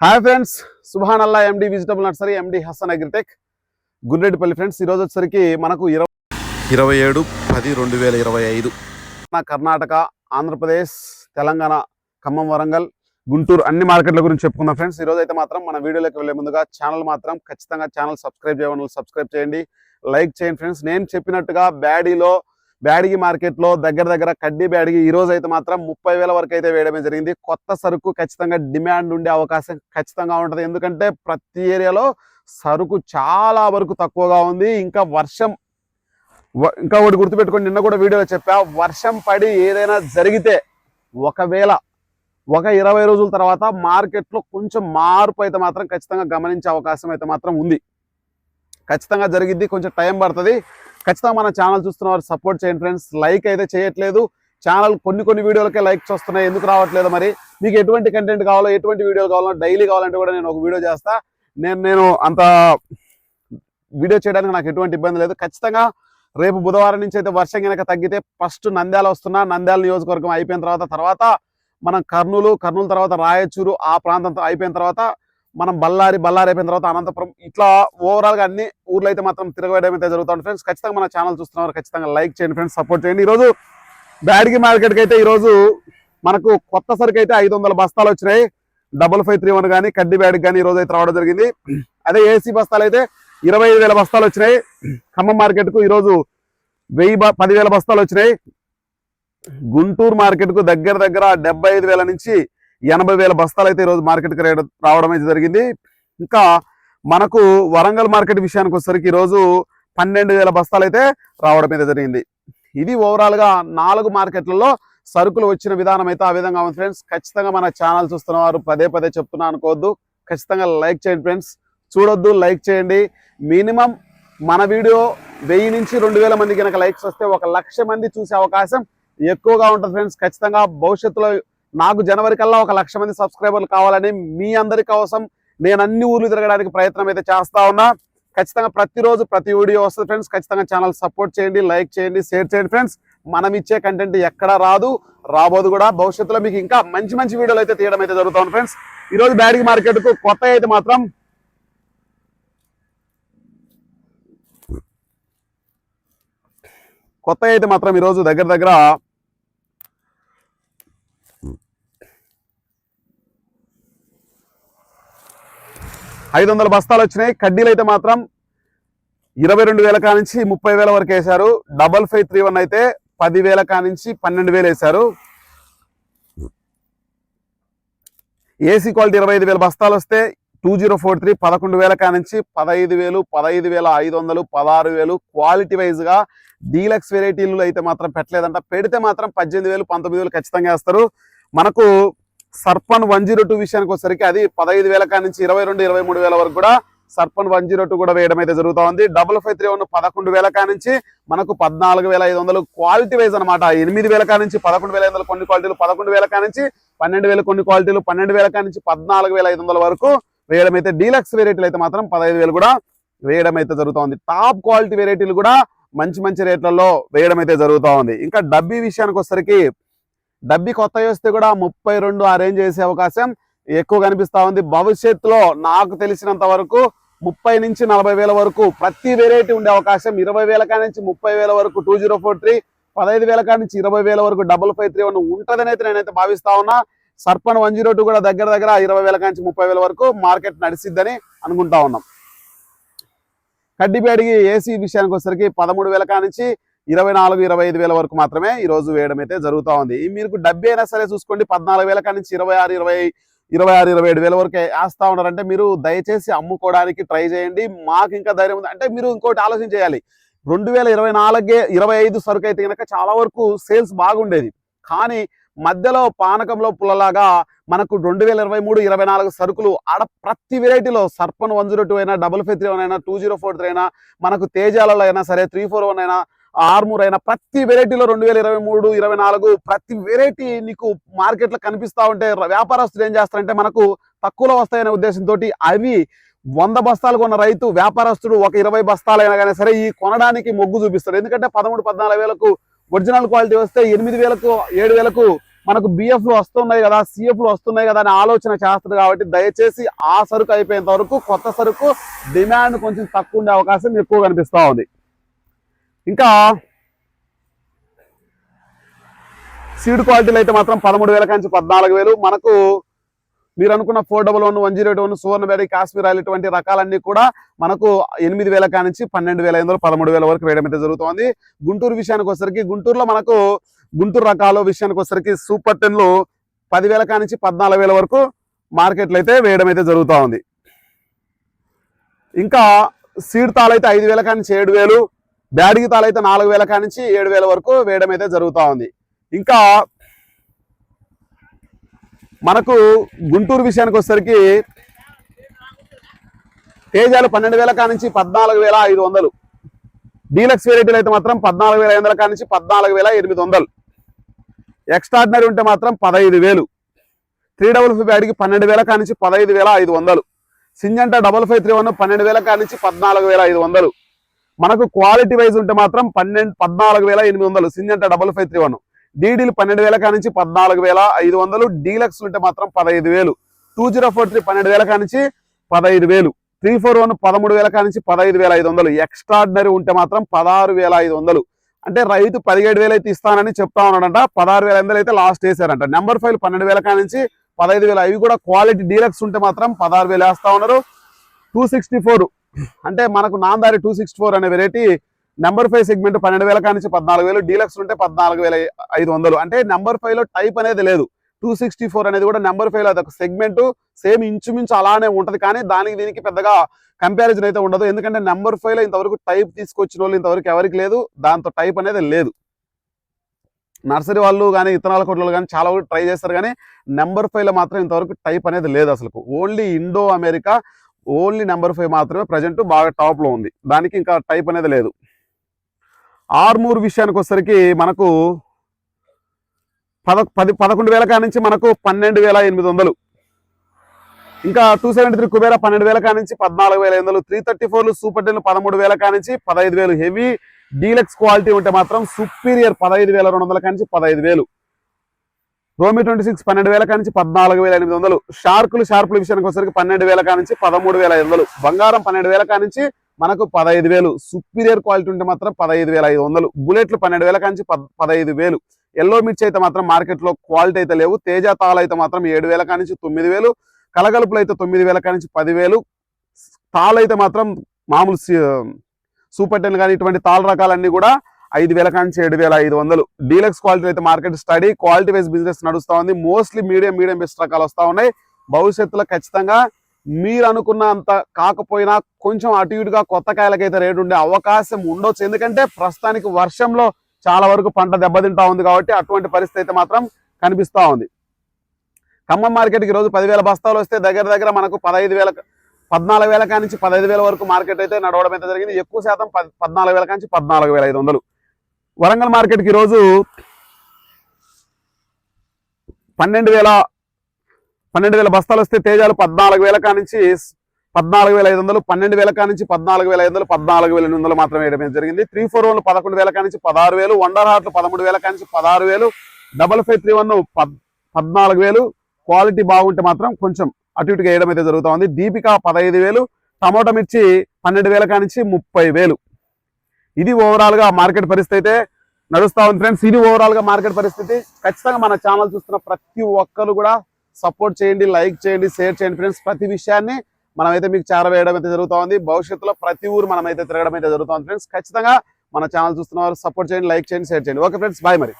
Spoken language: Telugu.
Hi friends Subhan Allah MD vegetable nursery MD Hasan agritech Gurreddipalli friends ఈరోజు వచ్చేసరికి మనకు ఇరవై ఇరవై ఏడు పది రెండు వేల ఇరవై ఐదు. మన కర్ణాటక ఆంధ్రప్రదేశ్ తెలంగాణ ఖమ్మం వరంగల్ గుంటూరు అన్ని మార్కెట్ల గురించి చెప్పుకుందాం ఫ్రెండ్స్ ఈరోజు అయితే మాత్రం మన వీడియోలోకి వెళ్ళే ముందుగా ఛానల్ మాత్రం ఖచ్చితంగా ఛానల్ సబ్స్క్రైబ్ చేయడం సబ్స్క్రైబ్ చేయండి. లైక్ చేయండి ఫ్రెండ్స్ నేను చెప్పినట్టుగా బ్యాడీలో బ్యాడిగి మార్కెట్లో దగ్గర దగ్గర కడ్డీ బ్యాడిగి ఈ రోజు అయితే మాత్రం ముప్పై వేల వరకు అయితే వేయడమే జరిగింది. కొత్త సరుకు ఖచ్చితంగా డిమాండ్ ఉండే అవకాశం ఖచ్చితంగా ఉంటుంది. ఎందుకంటే ప్రతి ఏరియాలో సరుకు చాలా వరకు తక్కువగా ఉంది. ఇంకా వర్షం ఇంకా ఒకటి గుర్తుపెట్టుకోండి నిన్న కూడా వీడియోలో చెప్పా వర్షం పడి ఏదైనా జరిగితే ఒకవేళ ఒక ఇరవై రోజుల తర్వాత మార్కెట్లో కొంచెం మార్పు అయితే మాత్రం ఖచ్చితంగా గమనించే అవకాశం అయితే మాత్రం ఉంది. ఖచ్చితంగా జరిగిద్ది కొంచెం టైం పడుతుంది. ఖచ్చితంగా మన ఛానల్ చూస్తున్న వారు సపోర్ట్ చేయండి ఫ్రెండ్స్ లైక్ అయితే చేయట్లేదు. ఛానల్ కొన్ని కొన్ని వీడియోలకే లైక్స్ వస్తున్నాయి. ఎందుకు రావట్లేదు మరి? మీకు ఎటువంటి కంటెంట్ కావాలో ఎటువంటి వీడియోలు కావాలో డైలీ కావాలంటే కూడా నేను ఒక వీడియో చేస్తా. నేను నేను అంత వీడియో చేయడానికి నాకు ఎటువంటి ఇబ్బంది లేదు. ఖచ్చితంగా రేపు బుధవారం నుంచి అయితే వర్షం కనుక తగ్గితే ఫస్ట్ నంద్యాల వస్తున్నా. నంద్యాల నియోజకవర్గం అయిపోయిన తర్వాత తర్వాత మనం కర్నూలు కర్నూలు తర్వాత రాయచూరు ఆ ప్రాంతంతో అయిపోయిన తర్వాత మనం బళ్ళారి బళ్ళారి అయిపోయిన తర్వాత అనంతపురం ఇట్లా ఓవరాల్గా అన్ని ఊర్లో అయితే మాత్రం తిరగడం అయితే జరుగుతుంది. ఫ్రెండ్స్ ఖచ్చితంగా మన ఛానల్ చూస్తున్నారు ఖచ్చితంగా లైక్ చేయండి. ఫ్రెండ్స్ సపోర్ట్ చేయండి. ఈరోజు బ్యాడ్గి మార్కెట్కి అయితే ఈరోజు మనకు కొత్త సరికి అయితే ఐదు వందల బస్తాలు వచ్చినాయి. డబల్ ఫైవ్ త్రీ వన్ కానీ కడ్డీ బ్యాడ్కి కానీ ఈ రోజు అయితే రావడం జరిగింది. అదే ఏసీ బస్తాలు అయితే ఇరవై ఐదు వేల బస్తాలు వచ్చినాయి. ఖమ్మం మార్కెట్కు ఈరోజు వెయ్యి బ- పదివేల బస్తాలు వచ్చినాయి. గుంటూరు మార్కెట్కు దగ్గర దగ్గర డెబ్బై ఐదు వేల నుంచి ఎనభై వేల బస్తాలు అయితే ఈరోజు మార్కెట్కి రావడం అయితే జరిగింది. ఇంకా మనకు వరంగల్ మార్కెట్ విషయానికి వచ్చేసరికి ఈరోజు పన్నెండు వేల బస్తాలు అయితే రావడం అయితే జరిగింది. ఇది ఓవరాల్గా నాలుగు మార్కెట్లలో సరుకులు వచ్చిన విధానం అయితే ఆ విధంగా ఉంది ఫ్రెండ్స్. ఖచ్చితంగా మన ఛానల్ చూస్తున్న వారు పదే పదే చెప్తున్నా అనుకోవద్దు. ఖచ్చితంగా లైక్ చేయండి ఫ్రెండ్స్. చూడొద్దు లైక్ చేయండి. మినిమం మన వీడియో వెయ్యి నుంచి రెండు వేల మంది కనుక లైక్స్ వస్తే ఒక లక్ష మంది చూసే అవకాశం ఎక్కువగా ఉంటుంది ఫ్రెండ్స్. ఖచ్చితంగా భవిష్యత్తులో నాకు జనవరి కల్లా ఒక లక్ష మంది సబ్స్క్రైబర్లు కావాలని మీ అందరి కోసం నేను అన్ని ఊర్లు తిరగడానికి ప్రయత్నం అయితే చేస్తా ఉన్నా. ఖచ్చితంగా ప్రతిరోజు ప్రతి వీడియో వస్తుంది ఫ్రెండ్స్. ఖచ్చితంగా ఛానల్ సపోర్ట్ చేయండి లైక్ చేయండి షేర్ చేయండి ఫ్రెండ్స్. మనం ఇచ్చే కంటెంట్ ఎక్కడ రాదు రాబోదు కూడా. భవిష్యత్తులో మీకు ఇంకా మంచి మంచి వీడియోలు అయితే తీయడం అయితే జరుగుతుంది ఫ్రెండ్స్. ఈరోజు రోజు మార్కెట్కు కొత్త అయితే మాత్రం కొత్త అయితే మాత్రం ఈరోజు దగ్గర దగ్గర ఐదు వందల బస్తాలు వచ్చినాయి. కడ్డీలు అయితే మాత్రం ఇరవై రెండు వేల కానించి ముప్పై వేల వరకు వేశారు. డబల్ ఫైవ్ త్రీ వన్ అయితే పది వేల కానించి పన్నెండు వేలు వేశారు. ఏసీ క్వాలిటీ ఇరవై ఐదు వేల బస్తాలు వస్తే టూ జీరో ఫోర్ త్రీ పదకొండు వేల కానించి పదహైదు వేలు పదహైదు వేల ఐదు వందలు పదహారు వేలు క్వాలిటీ వైజ్గా డీలక్స్ వెరైటీలు అయితే మాత్రం పెట్టలేదంట. పెడితే మాత్రం పద్దెనిమిది వేలు పంతొమ్మిది వేలు ఖచ్చితంగా వేస్తారు. మనకు సర్పన్ వన్ జీరో టూ విషయానికి వచ్చేసరికి అది పదహైదు వేల కాడి నుంచి ఇరవై రెండు ఇరవై మూడు వేల వరకు కూడా సర్పన్ వన్ జీరో టూ కూడా వేయడం అయితే జరుగుతూ ఉంది. డబుల్ ఫైవ్ త్రీ వన్ పదకొండు వేల కాడి నుంచి మనకు పద్నాలుగు వేల ఐదు వందలు క్వాలిటీ వైజ్ అనమాట ఎనిమిది వేల కాడి నుంచి పదకొండు వేల ఐదు వందలు కొన్ని క్వాలిటీలు పదకొండు వేల కాడి నుంచి పన్నెండు వేల కొన్ని క్వాలిటీలు పన్నెండు వేల కాడి నుంచి పద్నాలుగు వేల ఐదు వందల వరకు వేయడం అయితే డీలక్స్ వెరైటీలు అయితే మాత్రం పదహైదు వేలు కూడా వేయడం అయితే జరుగుతా ఉంది. టాప్ క్వాలిటీ వెరైటీలు కూడా మంచి మంచి రేట్లలో వేయడం అయితే జరుగుతూ ఉంది. ఇంకా డబ్బీ విషయానికి వచ్చేసరికి డబ్బి కొత్త వస్తే కూడా ముప్పై రెండు ఆ రేంజ్ చేసే అవకాశం ఎక్కువ కనిపిస్తూ ఉంది. భవిష్యత్తులో నాకు తెలిసినంత వరకు ముప్పై నుంచి నలభై వేల వరకు ప్రతి వెరైటీ ఉండే అవకాశం ఇరవై వేల కాడ నుంచి ముప్పై వేల వరకు టూ జీరో ఫోర్ త్రీ పదహైదు వేల కాడ నుంచి ఇరవై వేల వరకు డబల్ ఫైవ్ త్రీ వన్ ఉంటుందని అయితే నేనైతే భావిస్తా ఉన్నా. సర్పన్ వన్ జీరో టూ కూడా దగ్గర దగ్గర ఇరవై వేల నుంచి ముప్పై వేల వరకు మార్కెట్ నడిసిద్దని అనుకుంటా ఉన్నాం. కడ్డిపేడికి ఏసీ విషయానికి వచ్చేసరికి పదమూడు వేల కాడ నుంచి ఇరవై నాలుగు ఇరవై ఐదు వేల వరకు మాత్రమే ఈ రోజు వేయడం అయితే జరుగుతూ ఉంది. మీకు డబ్బీ అయినా సరే చూసుకోండి పద్నాలుగు వేల కాడి నుంచి ఇరవై ఆరు ఇరవై ఇరవై ఆరు ఇరవై ఏడు వేల వరకు వేస్తా ఉన్నారంటే మీరు దయచేసి అమ్ముకోవడానికి ట్రై చేయండి. మాకు ఇంకా ధైర్యం ఉంది. అంటే మీరు ఇంకోటి ఆలోచన చేయాలి. రెండు వేల ఇరవై నాలుగే ఇరవై ఐదు సరుకు అయితే కనుక చాలా వరకు సేల్స్ బాగుండేది. కానీ మధ్యలో పానకంలో పుల్లలాగా మనకు రెండు వేల ఇరవై మూడు ఇరవై నాలుగు సరుకులు ఆడ ప్రతి వెరైటీలో సర్పన్ వన్ జీరో టూ అయినా డబల్ ఫైవ్ త్రీ వన్ అయినా టూ జీరో ఫోర్ త్రీ అయినా మనకు తేజాలలో అయినా సరే త్రీ ఫోర్ వన్ అయినా ఆర్మూర్ అయినా ప్రతి వెరైటీలో రెండు వేల ఇరవై మూడు ఇరవై నాలుగు ప్రతి వెరైటీ నీకు మార్కెట్లో కనిపిస్తా ఉంటే వ్యాపారస్తులు ఏం చేస్తారంటే మనకు తక్కువలో వస్తాయనే ఉద్దేశంతో అవి వంద బస్తాలు కొన్న రైతు వ్యాపారస్తుడు ఒక ఇరవై బస్తాలైనా కానీ సరే ఈ కొనడానికి మొగ్గు చూపిస్తాడు. ఎందుకంటే పదమూడు పద్నాలుగు వేలకు ఒరిజినల్ క్వాలిటీ వస్తే ఎనిమిది వేలకు ఏడు వేలకు మనకు బిఎఫ్లు వస్తున్నాయి కదా సిఎఫ్లు వస్తున్నాయి కదా అని ఆలోచన చేస్తుంది కాబట్టి దయచేసి ఆ సరుకు అయిపోయేంత వరకు కొత్త సరుకు డిమాండ్ కొంచెం తక్కువ ఉండే అవకాశం ఎక్కువ కనిపిస్తూ ఉంది. ఇంకా సీడ్ క్వాలిటీలు అయితే మాత్రం పదమూడు వేల నుంచి పద్నాలుగు వేలు. మనకు మీరు అనుకున్న four double one one zero eight one సువర్ణ బేరీ కాశ్మీర్ ఆయిల్ ఇటువంటి రకాలన్నీ కూడా మనకు ఎనిమిది వేల కానించి పన్నెండు వేల ఐదు వందలు పదమూడు వేల వరకు వేయడం అయితే జరుగుతుంది. గుంటూరు విషయానికి వచ్చరికి గుంటూరులో మనకు గుంటూరు రకాలు విషయానికి వచ్చరికి సూపర్ టెన్లు పదివేల కానించి పద్నాలుగు వేల వరకు మార్కెట్లు అయితే వేయడం అయితే జరుగుతూ ఉంది ఇంకా సీడ్ తాలు అయితే ఐదు వేల కానించి ఏడు వేలు బ్యాడ్ తాలు అయితే నాలుగు వేల కానించి ఏడు వేల వరకు వేయడం అయితే జరుగుతూ ఉంది. ఇంకా మనకు గుంటూరు విషయానికి వచ్చేసరికి తేజాలు పన్నెండు వేల కానించి పద్నాలుగు వేల ఐదు వందలు. డీలక్స్ వెరైటీలు అయితే మాత్రం పద్నాలుగు వేల ఐదు వందల నుంచి పద్నాలుగు వేల ఎనిమిది వందలు. ఎక్స్ట్రాడినరీ ఉంటే మాత్రం పదహైదు వేలు. త్రీ డబుల్ ఫైవ్ బ్యాడ్కి పన్నెండు వేల కానించి పదహైదు వేల ఐదు వందలు. Syngenta double five three one పన్నెండు వేల కానించి పద్నాలుగు వేల ఐదు వందలు. మనకు క్వాలిటీ వైజ్ ఉంటే మాత్రం పన్నెండు పద్నాలుగు వేల ఎనిమిది వందలు. Syngenta double five three one డీడీలు పన్నెండు వేల నుంచి పద్నాలుగు వేల ఐదు వందలు. డీలక్స్ ఉంటే మాత్రం పదహైదు వేలు. టూ జీరో ఫోర్ త్రీ పన్నెండు వేల కానించి పదహైదు వేలు. త్రీ ఫోర్ వన్ పదమూడు వేల కానించి పదహైదు వేల ఐదు వందలు. ఎక్స్ట్రాడినరీ ఉంటే మాత్రం పదహారు వేల ఐదు వందలు. అంటే రైతు పదిహేడు వేలు అయితే ఇస్తానని చెప్తా ఉన్నాడంట. పదహారు వేల ఐదు అయితే లాస్ట్ వేసారంట. నెంబర్ ఫైవ్ పన్నెండు వేల కానించి పదహైదు వేల. అవి కూడా క్వాలిటీ డీలక్స్ ఉంటే మాత్రం పదహారు వేలు వేస్తా ఉన్నారు. టూ సిక్స్టీ ఫోర్ అంటే మనకు నాందారి టూ సిక్స్టీ ఫోర్ అనే వెరైటీ నెంబర్ ఫైవ్ సెగ్మెంట్ పన్నెండు వేల నుంచి పద్నాలుగు వేలు డీలక్స్ ఉంటే పద్నాలుగు వేల ఐదు వందలు. అంటే నెంబర్ ఫైవ్లో టైప్ అనేది లేదు. టూ సిక్స్టీ ఫోర్ అనేది కూడా నెంబర్ ఫైవ్ అది అదొక సెగ్మెంట్ సేమ్ ఇంచుమించు అలానే ఉంటుంది. కానీ దానికి దీనికి పెద్దగా కంపారిజన్ అయితే ఉండదు. ఎందుకంటే నెంబర్ ఫైవ్లో ఇంతవరకు టైప్ తీసుకొచ్చిన వాళ్ళు ఇంతవరకు ఎవరికి లేదు. దాంతో టైప్ అనేది లేదు. నర్సరీ వాళ్ళు కానీ ఇతనాల కొట్లు కానీ చాలా వరకు ట్రై చేస్తారు. కానీ నెంబర్ ఫైవ్లో మాత్రం ఇంతవరకు టైప్ అనేది లేదు అసలు only Indo America only number five మాత్రమే ప్రజెంట్ బాగా టాప్లో ఉంది. దానికి ఇంకా టైప్ అనేది లేదు. ఆర్మూర్ విషయానికి వచ్చేసరికి మనకు పద పది పదకొండు వేల కాడ నుంచి మనకు పన్నెండు వేల ఎనిమిది వందలు. ఇంకా టూ సెవెంటీ త్రీ కుబేరా పన్నెండు వేల కాడ నుంచి పద్నాలుగు వేల ఐదు వందలు. త్రీ థర్టీ ఫోర్లు సూపర్ టెన్ పదమూడు వేల కాడ నుంచి పదహైదు వేలు హెవీ డీలక్స్ క్వాలిటీ ఉంటే మాత్రం సుపీరియర్ పదహైదు వేల రెండు వందల కానించి నుంచి పదహైదు వేలు. రోమి ట్వంటీ సిక్స్ పన్నెండు వేల కానించి నుంచి పద్నాలుగు వేల ఎనిమిది వందలు. షార్కులు షార్పుల విషయానికి వచ్చేసరికి పన్నెండు వేల కానించి పదమూడు వేల ఐదు వందలు. బంగారం పన్నెండు వేల కానించి నుంచి మనకు పదహైదు వేలు. సుపీరియర్ క్వాలిటీ ఉంటే మాత్రం పదహైదు వేల ఐదు వందలు. బుల్లెట్లు పన్నెండు వేల కానించి నుంచి పదహైదు వేలు. ఎల్లో మిర్చి అయితే మాత్రం మార్కెట్లో క్వాలిటీ అయితే లేవు. తేజ తాళ అయితే మాత్రం ఏడు వేల కానించి తొమ్మిది వేలు. కలగలుపులు అయితే తొమ్మిది వేల కానించి పదివేలు తాళ్ళు అయితే మాత్రం మామూలు సూపర్ టెన్ కానీ ఇటువంటి తాళ రకాలన్నీ కూడా ఐదు వేల కాడ ఏడు వేల ఐదు వందలు. డీలక్స్ క్వాలిటీ అయితే market study quality wise business నడుస్తూ ఉంది. మోస్ట్లీ మీడియం మీడియం బెస్ట్ రకాలు వస్తూ ఉన్నాయి. భవిష్యత్తులో ఖచ్చితంగా మీరు అనుకున్నంత కాకపోయినా కొంచెం అటు ఇటుగా కొత్త కాయలకైతే రేటు ఉండే అవకాశం ఉండొచ్చు. ఎందుకంటే ప్రస్తుతానికి వర్షంలో చాలా వరకు పంట దెబ్బతింటా ఉంది కాబట్టి అటువంటి పరిస్థితి అయితే మాత్రం కనిపిస్తూ ఉంది. ఖమ్మం మార్కెట్కి రోజు పదివేల బస్తాలు వస్తే దగ్గర దగ్గర మనకు పదహైదు వేల పద్నాలుగు వేల కానించి పదహైదు వేల వరకు మార్కెట్ అయితే నడవడం అయితే జరిగింది. ఎక్కువ శాతం పద్- పద్నాలుగు వేల కానించి పద్నాలుగు వేల ఐదు వందలు. వరంగల్ మార్కెట్కి ఈరోజు పన్నెండు వేల పన్నెండు వేల బస్తాలు వస్తే తేజాలు పద్నాలుగు వేల కానించి పద్నాలుగు వేల ఐదు వందలు పన్నెండు వేల కానించి పద్నాలుగు వేల ఐదు వందలు పద్నాలుగు వేల ఎనిమిది వందలు మాత్రమే వేయడం అయితే జరిగింది. త్రీ ఫోర్ వన్ పదకొండు వేల కానించి పదహారు వేలు వండర్ హార్ట్లు పదమూడు వేల కానించి నుంచి పదహారు వేలు డబల్ ఫైవ్ త్రీ వన్ పద్ పద్నాలుగు వేలు. క్వాలిటీ బాగుంటే మాత్రం కొంచెం అటు ఇటుగా వేయడం అయితే జరుగుతూ ఉంది. దీపిక పదహైదు వేలు టమోటా మిర్చి పన్నెండు వేల కానించి ముప్పై వేలు. ఇది ఓవరాల్గా మార్కెట్ పరిస్థితి అయితే నడుస్తా ఉంది ఫ్రెండ్స్ ఇది ఓవరాల్గా మార్కెట్ పరిస్థితి. ఖచ్చితంగా మన ఛానల్ చూస్తున్న ప్రతి ఒక్కరు కూడా సపోర్ట్ చేయండి లైక్ చేయండి షేర్ చేయండి ఫ్రెండ్స్ ప్రతి విషయాన్ని మనమైతే మీకు చేరవేయడం అయితే జరుగుతూ ఉంది. భవిష్యత్తులో ప్రతి ఊరు మనమైతే తిరగడం అయితే జరుగుతుంది ఫ్రెండ్స్ ఖచ్చితంగా మన ఛానల్ చూస్తున్న వారు సపోర్ట్ చేయండి లైక్ చేయండి షేర్ చేయండి. ఓకే ఫ్రెండ్స్ బాయ్ మరి.